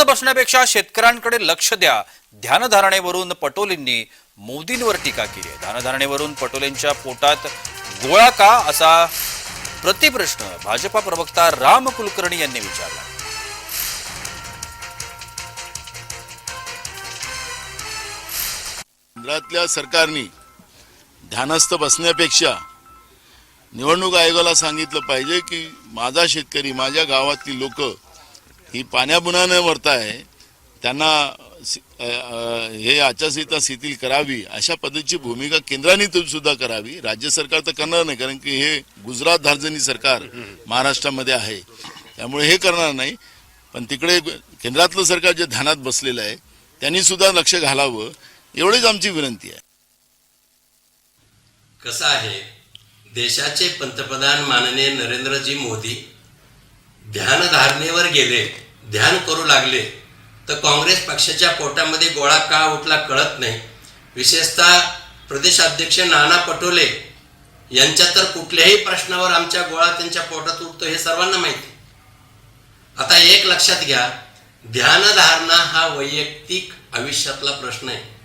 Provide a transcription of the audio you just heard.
बसण्यापेक्षा शेतकऱ्यांकडे लक्ष द्या. ध्यानधारणेवरून पटोलेंनी मोदींवर टीका केली आहे. ध्यानधारणेवरून पटोलेंच्या पोटात गोळा का असा प्रतिप्रश्न भाजपा प्रवक्ता राम कुलकर्णी यांनी विचारला. केंद्रातल्या सरकारने ध्यानस्थ बसण्यापेक्षा निवडणूक आयोगाला सांगितलं पाहिजे की माझा शेतकरी माझ्या गावातली लोक ही पाण्याबुना न वरताय त्यांना हे आचारसंहिता शिथिल करावी अशा पद्धतीची भूमिका केंद्राने सुद्धा करावी राज्य सरकार तर करणार नाही कारण की हे गुजरात धार्जनी सरकार महाराष्ट्रामध्ये आहे. त्यामुळे हे करणार नाही पण तिकडे केंद्रातलं सरकार जे ध्यानात बसलेलं आहे त्यांनी सुद्धा लक्ष घालावं एवढीच आमची विनंती आहे. कसं आहे? देशाचे पंतप्रधान माननीय नरेंद्रजी मोदी ध्यानधारणेवर गेले ध्यान करू लागले तर काँग्रेस पक्षाच्या पोटामध्ये गोळा का उठला कळत नाही. विशेषतः प्रदेशाध्यक्ष नाना पटोले यांच्या तर कुठल्याही प्रश्नावर आमच्या गोळा त्यांच्या पोटात उठतो हे सर्वांना माहिती. आता एक लक्षात घ्या ध्यानधारणा हा वैयक्तिक आयुष्यातला प्रश्न आहे.